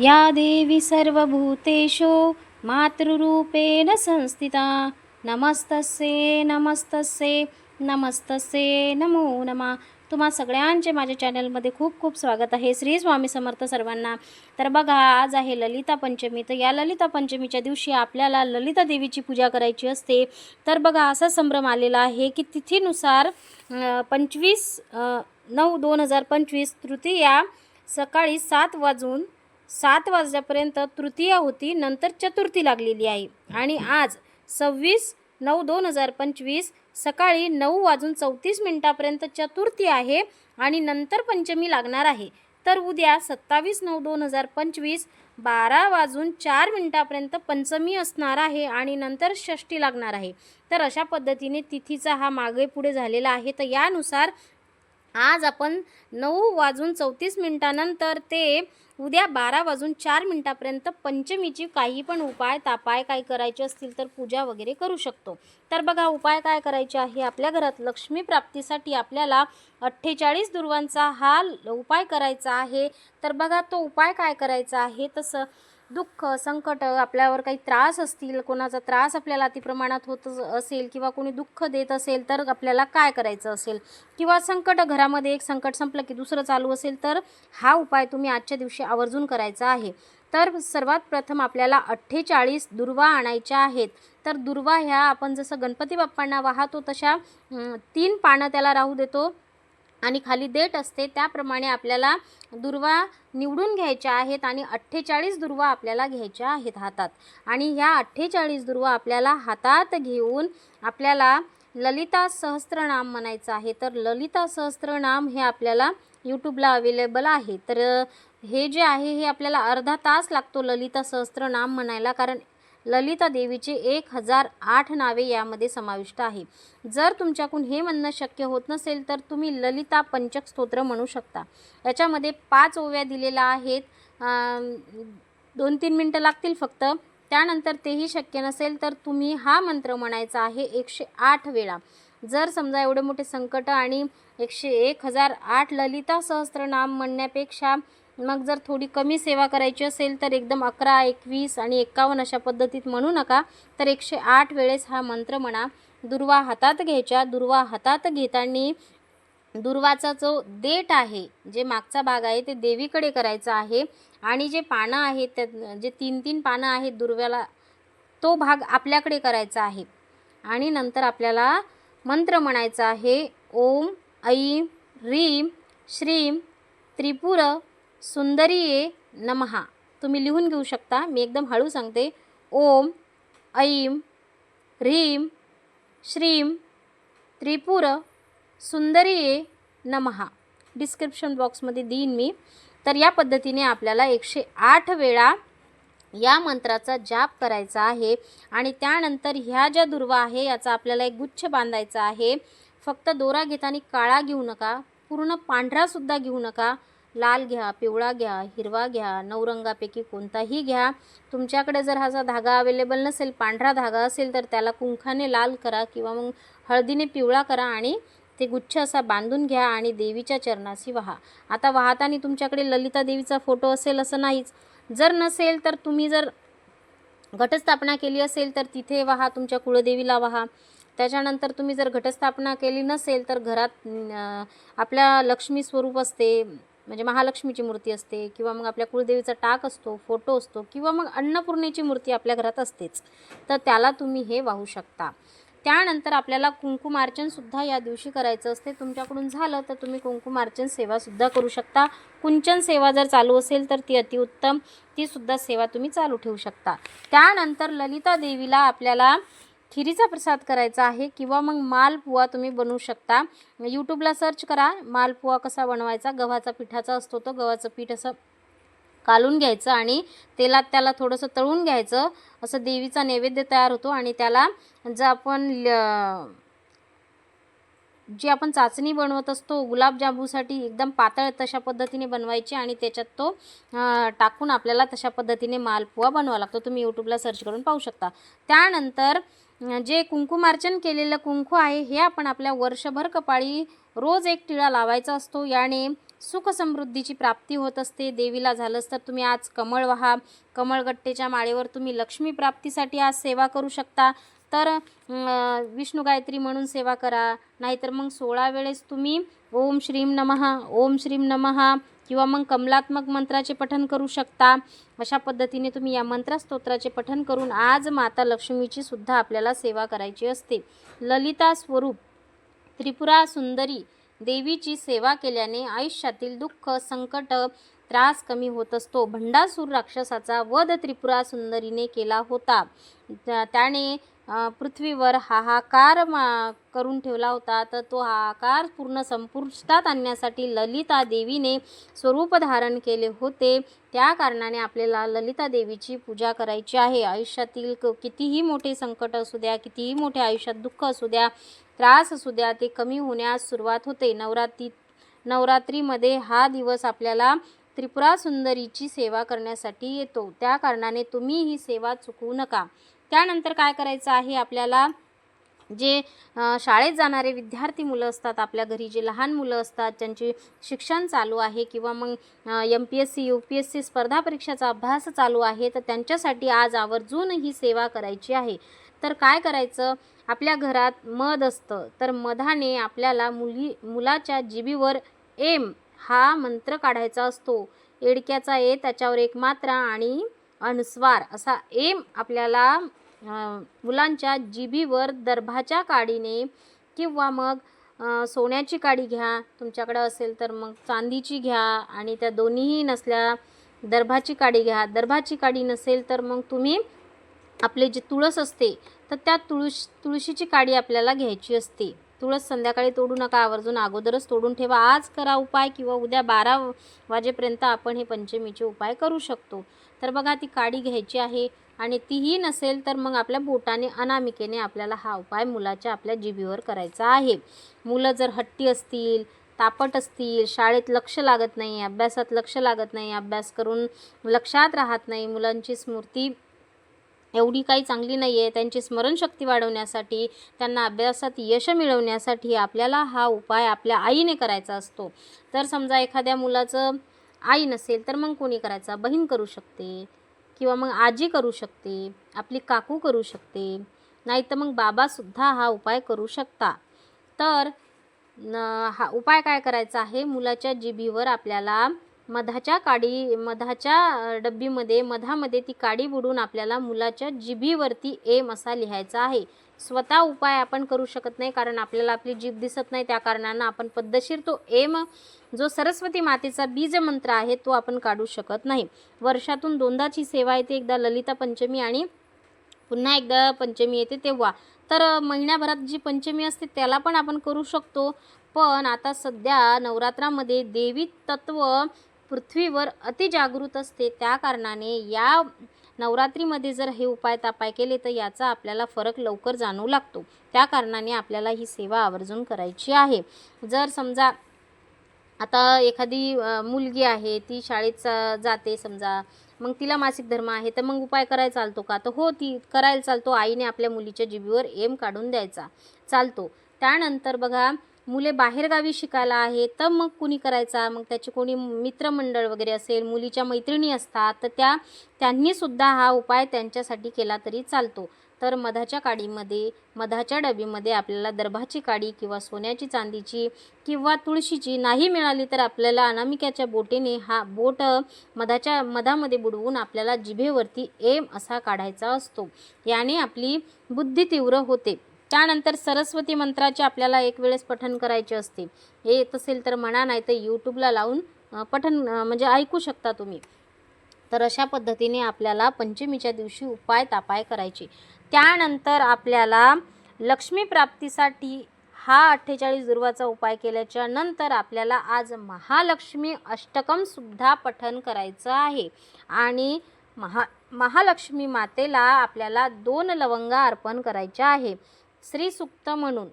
या देवी सर्वभूतेषु मातृरूपेण संस्थिता। नमस्तस्ये नमस्तस्ये नमस्तस्ये नमो नमः। तुम्हा सगळ्यांचे माझ्या चॅनलमध्ये खूप खूप स्वागत आहे. श्री स्वामी समर्थ सर्वांना. तर बघा आज आहे ललिता पंचमी. तर या ललिता पंचमीच्या दिवशी आपल्याला ललिता देवीची पूजा करायची असते. तर बघा असा संभ्रम आलेला आहे की तिथीनुसार पंचवीस नऊ दोन हजार पंचवीस तृतीया सकाळी सात वाजून सात वाजल्यापर्यंत तृतीया होती नंतर चतुर्थी लागलेली आहे आणि आज सव्वीस नऊ दोन हजार पंचवीस सकाळी नऊ वाजून चौतीस मिनटापर्यंत चतुर्थी आहे आणि नंतर पंचमी लागणार आहे. तर उद्या सत्तावीस नऊ दोन हजार पंचवीस बारा वाजून चार मिनटापर्यंत पंचमी असणार आहे आणि नंतर षष्टी लागणार आहे. तर अशा पद्धतीने तिथीचा हा मागे पुढे झालेला आहे. तर यानुसार आज आपण नऊ वाजून चौतीस मिनटानंतर ते उद्या बारा वाजून चार मिनटापर्यंत पंचमीची काही पण उपाय तापाय काय करायचे असतील तर पूजा वगैरे करू शकतो. तर बघा उपाय काय करायचे आहे? आपल्या घरात लक्ष्मी प्राप्तीसाठी आपल्याला अठ्ठेचाळीस दुर्वांचा हा उपाय करायचा आहे. तर बघा तो उपाय काय करायचा आहे? तसं दुःख संकट आपल्यावर काही त्रास असतील कोणाचा त्रास आपल्याला अतिप्रमाणात होत असेल किंवा कोणी दुःख देत असेल तर आपल्याला काय करायचं असेल? किंवा संकट घरामध्ये एक संकट संपलं की दुसरं चालू असेल तर हा उपाय तुम्ही आजच्या दिवशी आवर्जून करायचा आहे. तर सर्वात प्रथम आपल्याला अठ्ठेचाळीस दुर्वा आणायच्या आहेत. तर दुर्वा ह्या आपण जसं गणपती बाप्पांना वाहतो तशा तीन पानं त्याला राहू देतो. आणि खाली देठ असते त्याप्रमाणे आपल्याला दुर्वा निवडून घ्यायच्या आहेत आणि अठ्ठेचाळीस दुर्वा आपल्याला घ्यायच्या आहेत हातात. आणि ह्या अठ्ठेचाळीस दुर्वा आपल्याला हातात घेऊन आपल्याला ललिता सहस्त्रनाम म्हणायचं आहे. तर ललिता सहस्त्रनाम हे आपल्याला यूट्यूबला अवेलेबल आहे. तर हे जे आहे हे आपल्याला अर्धा तास लागतो ललिता सहस्त्रनाम म्हणायला. कारण ललिता देवीचे एक हजार आठ नावे यामध्ये समाविष्ट आहे. जर तुमच्याकडून हे म्हणणं शक्य होत नसेल तर तुम्ही ललिता पंचक स्तोत्र म्हणू शकता. याच्यामध्ये पाच ओव्या दिलेल्या आहेत. दोन तीन मिनटं लागतील फक्त. त्यानंतर तेही शक्य नसेल तर तुम्ही हा मंत्र म्हणायचा आहे एकशे आठ वेळा. जर समजा एवढे मोठे संकट आणि एकशे एक हजार आठ ललिता सहस्त्रनाम म्हणण्यापेक्षा मग जर थोडी कमी सेवा करायची असेल तर एकदम अकरा एकवीस आणि एक्कावन्न अशा पद्धतीत म्हणू नका. तर एकशे आठ वेळेस हा मंत्र म्हणा. दुर्वा हातात घ्यायच्या. दुर्वा हातात घेताना दुर्वाचा जो देठ आहे जे मागचा भाग आहे ते देवीकडे करायचा आहे. आणि जे पानं आहेत त्या जे तीन तीन पानं आहेत दुर्व्याला तो भाग आपल्याकडे करायचा आहे. आणि नंतर आपल्याला मंत्र म्हणायचा आहे. ओम ऐं ह्रीं श्रीम त्रिपुर सुंदरीये नमहा तुम्ही लिहून घेऊ शकता. मी एकदम हळू सांगते. ओम ऐं ह्रीं श्रीं त्रिपुर सुंदरीये नमहा डिस्क्रिप्शन बॉक्समध्ये देईन मी. तर या पद्धतीने आपल्याला एकशे आठ वेळा या मंत्राचा जाप करायचा आहे आणि त्यानंतर ह्या ज्या दुर्वा आहे याचा आपल्याला एक गुच्छ बांधायचा आहे. फक्त दोरा घेताना काळा घेऊ नका. पूर्ण पांढरासुद्धा घेऊ नका. लाल घ्या पिवळा घ्या हिरवा घ्या नऊ रंगापैकी कोणताही घ्या. तुमच्याकडे जर हा धागा अवेलेबल नसेल पांढरा धागा असेल तर त्याला कुंखाने लाल करा किंवा मग हळदीने पिवळा करा आणि ते गुच्छ असा बांधून घ्या आणि देवीच्या चरणाशी वाहा. आता वाहताना तुमच्याकडे ललिता देवीचा फोटो असेल असं नाहीच. जर नसेल तर तुम्ही जर घटस्थापना केली असेल तर तिथे वाहा तुमच्या कुळदेवीला वाहा. त्याच्यानंतर तुम्ही जर घटस्थापना केली नसेल तर घरात आपल्या लक्ष्मी स्वरूप असते. म्हणजे महालक्ष्मीची मूर्ती असते किंवा मग आपल्या कुळदेवीचा टाक असतो फोटो असतो किंवा मग अन्नपूर्णेची मूर्ती आपल्या घरात असतेच तर त्याला तुम्ही हे वाहू शकता. त्यानंतर आपल्याला कुंकुमार्चनसुद्धा या दिवशी करायचं असते. तुमच्याकडून झालं तर तुम्ही कुंकुमार्चन सेवासुद्धा करू शकता. कुंचन सेवा जर चालू असेल तर ती अतिउत्तम तीसुद्धा सेवा तुम्ही चालू ठेवू शकता. त्यानंतर ललिता देवीला आपल्याला खिरीचा प्रसाद करायचा आहे किंवा मग मालपुवा तुम्ही बनवू शकता. यूट्यूबला सर्च करा मालपुवा कसा बनवायचा गव्हाचा पिठाचा असतो तो गव्हाचं पीठ असं कालून घ्यायचं आणि तेलात त्याला थोडंसं तळून घ्यायचं. असं देवीचा नैवेद्य तयार होतो आणि त्याला जर आपण ल- जी आपण चाचणी बनवत असतो गुलाबजांबूसाठी एकदम पातळ तशा पद्धतीने बनवायची आणि त्याच्यात तो टाकून आपल्याला तशा पद्धतीने मालपुवा बनवावा लागतो. तुम्ही यूट्यूबला सर्च करून पाहू शकता. त्यानंतर जे कुंकुमार्चन केलेलं कुंकू आहे हे आपण आपल्या वर्षभर कपाळी रोज एक टिळा लावायचा असतो. याने सुख समृद्धीची प्राप्ती होत असते. देवीला झालंच तर तुम्ही आज कमळ व्हा. कमळगट्टेच्या माळेवर तुम्ही लक्ष्मी प्राप्तीसाठी आज सेवा करू शकता. तर विष्णू गायत्री म्हणून सेवा करा. नाहीतर मग सोळा वेळेस तुम्ही ओम श्रीम नमहा ओम श्रीम नमहा किंवा मग कमलात्मक मंत्राचे पठन करू शकता. अशा पद्धतीने तुम्ही या मंत्रस्तोत्राचे पठन करून आज माता लक्ष्मीची सुद्धा आपल्याला सेवा करायची असते. ललिता स्वरूप त्रिपुरा सुंदरी देवीची सेवा केल्याने आयुष्यातील दुःख संकट त्रास कमी होत असतो. भंडासूर राक्षसाचा वध त्रिपुरा सुंदरीने केला होता. त्या- त्याने पृथ्वीवर हाहाकार मा करून ठेवला होता. तर तो हाहाकार पूर्ण संपुष्टात आणण्यासाठी ललिता देवीने स्वरूप धारण केले होते. त्या कारणाने आपल्याला ललिता देवीची पूजा करायची आहे. आयुष्यातील क- कितीही मोठे संकट असू द्या कितीही मोठे आयुष्यात दुःख असू द्या त्रास असू द्या ते कमी होण्यास सुरुवात होते. नवरात्री नवरात्रीमध्ये हा दिवस आपल्याला त्रिपुरा सुंदरीची सेवा करण्यासाठी येतो. त्या कारणाने तुम्ही ही सेवा चुकवू नका. त्यानंतर काय करायचं आहे? आपल्याला जे शाळेत जाणारे विद्यार्थी मुलं असतात आपल्या घरी जे लहान मुलं असतात ज्यांचे शिक्षण चालू आहे किंवा मग M P S C U P S C स्पर्धा परीक्षाचा अभ्यास चालू आहे तर त्यांच्यासाठी आज आवर्जून ही सेवा करायची आहे. तर काय करायचं? आपल्या घरात मध असतं तर मधाने आपल्याला मुली मुलाच्या जिबीवर एम हा मंत्र काढायचा असतो. एडक्याचा ए त्याच्यावर एक मात्रा आणि अनुस्वार असा एम आपल्याला मुलांच्या जिभीवर दर्भाच्या काडीने किंवा मग सोन्याची काडी घ्या तुमच्याकडं असेल तर मग चांदीची घ्या आणि त्या दोन्हीही नसल्या दर्भाची काडी घ्या. दर्भाची काडी नसेल तर मग तुम्ही आपले जे तुळस असते तर त्या तुळस तुळशीची काडी आपल्याला घ्यायची असते. तुळस संध्याकाळी तोडू नका आवर्जून अगोदरच तोडून ठेवा. आज करा उपाय किंवा उद्या बारा वाजेपर्यंत आपण हे पंचमीचे उपाय करू शकतो. तर बघा ती काडी घ्यायची आहे. आणि तीही नसेल तर मग आपल्या बोटाने अनामिकेने आपल्याला हा उपाय मुलाच्या आपल्या जिभीवर करायचा आहे. मुलं जर हट्टी असतील तापट असतील शाळेत लक्ष लागत नाही अभ्यासात लक्ष लागत नाही अभ्यास करून लक्षात राहत नाही मुलांची स्मृती एवढी काही चांगली नाही आहे त्यांची स्मरणशक्ती वाढवण्यासाठी त्यांना अभ्यासात यश मिळवण्यासाठी आपल्याला हा उपाय आपल्या आईने करायचा असतो. तर समजा एखाद्या मुलाचं आई नसेल तर मग कोणी करायचा? बहीण करू शकते. किंवा मग आजी करू शकते आपली काकू करू शकते नाही तर मग बाबासुद्धा हा उपाय करू शकता. तर न हा उपाय काय करायचा आहे? मुलाच्या जिभीवर आपल्याला मधाच्या काडी मधाच्या डब्बीमध्ये मधामध्ये ती काडी बुडून आपल्याला मुलाच्या जिभीवरती एम असा लिहायचा आहे. स्वतः उपाय आपण करू शकत नाही कारण आपल्याला आपली जीभ दिसत नाही. त्या कारणानं आपण पद्धतशीर तो एम जो सरस्वती मातेचा बीज मंत्र आहे तो आपण काढू शकत नाही. वर्षातून दोनदाची सेवा येते एकदा ललिता पंचमी आणि पुन्हा एकदा पंचमी येते तेव्हा. तर महिन्याभरात जी पंचमी असते त्याला पण आपण करू शकतो. पण आता सध्या नवरात्रामध्ये देवी तत्व पृथ्वीवर अतिजागृत असते. त्या कारणाने या नवरात्रीमध्ये जर हे उपाय तापाय केले तर याचा आपल्याला फरक लवकर जाणवू लागतो. त्या कारणाने आपल्याला ही सेवा आवर्जून करायची आहे. जर समजा आता एखादी मुलगी आहे ती शाळेत जाते समजा मग तिला मासिक धर्म आहे तर मग उपाय करायला चालतो का? तर हो ती करायला चालतो. आईने आपल्या मुलीच्या जिबीवर एम काढून द्यायचा चालतो. त्यानंतर बघा मुले बाहेरगावी शिकायला आहे तर मग कुणी करायचा? मग त्याचे कोणी मित्रमंडळ वगैरे असेल मुलीच्या मैत्रिणी असतात तर त्या त्यांनीसुद्धा हा उपाय त्यांच्यासाठी केला तरी चालतो. तर मधाच्या काडीमध्ये मधाच्या डबीमध्ये आपल्याला दर्भाची काडी किंवा सोन्याची चांदीची किंवा तुळशीची नाही मिळाली तर आपल्याला अनामिक्याच्या बोटीने हा बोट मधाच्या मधामध्ये बुडवून आपल्याला जिभेवरती एम असा काढायचा असतो. याने आपली बुद्धी तीव्र होते. त्यानंतर सरस्वती मंत्राचे आपल्याला एक वेळेस पठण करायचे असते. हे येत असेल तर म्हणा नाही तर यूट्यूबला लावून पठन पठण म्हणजे ऐकू शकता तुम्ही. तर अशा पद्धतीने आपल्याला पंचमीच्या दिवशी उपाय तापाय करायचे. त्यानंतर आपल्याला लक्ष्मी प्राप्तीसाठी हा अठ्ठेचाळीस दुर्वाचा उपाय केल्याच्यानंतर आपल्याला आज महालक्ष्मी अष्टकमसुद्धा पठन करायचं आहे. आणि महा महालक्ष्मी मातेला आपल्याला दोन लवंगा अर्पण करायच्या आहे. श्रीसुक्त म्हणून.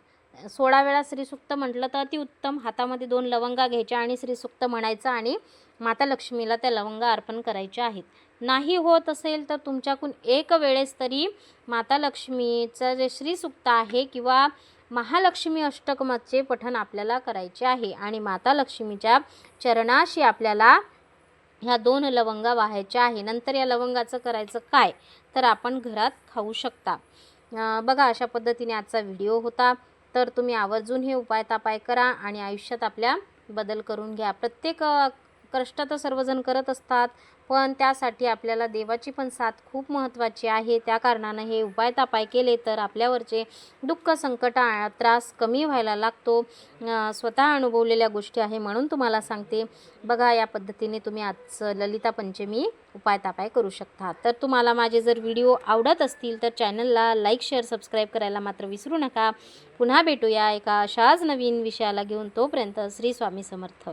सोळा वेळा श्रीसुक्त म्हटलं तर अतिउत्तम हातामध्ये दोन लवंगा घ्यायच्या आणि श्रीसुक्त म्हणायचं आणि माता लक्ष्मीला त्या लवंगा अर्पण करायच्या आहेत. नाही होत असेल तर तुमच्याकडून एक वेळेस तरी माता लक्ष्मीचं जे श्रीसुक्त आहे किंवा महालक्ष्मी अष्टकमाचे पठण आपल्याला करायचे आहे आणि माता लक्ष्मीच्या चरणाशी आपल्याला ह्या दोन लवंगा वाहायच्या आहे. नंतर या लवंगाचं करायचं काय? तर आपण घरात खाऊ शकता. बघा अशा पद्धतीने आजचा व्हिडिओ होता. तर तुम्ही आवर्जून हे उपाय तापाय करा आणि आयुष्यात आपल्या बदल करून घ्या. प्रत्येक कष्ट तर सर्वजण करत असतात. पण त्यासाठी आपल्याला देवाची पण साथ खूप महत्त्वाची आहे. त्या कारणानं हे उपाय तापाय केले तर आपल्यावरचे दुःख संकट त्रास कमी व्हायला लागतो. स्वतः अनुभवलेल्या गोष्टी आहे म्हणून तुम्हाला सांगते. बघा या पद्धतीने तुम्ही आज ललिता पंचमी उपाय तापाय करू शकता. तर तुम्हाला माझे जर व्हिडिओ आवडत असतील तर चॅनलला लाईक शेअर सबस्क्राईब करायला मात्र विसरू नका. पुन्हा भेटूया एका अशाच नवीन विषयाला घेऊन तोपर्यंत श्री स्वामी समर्थ.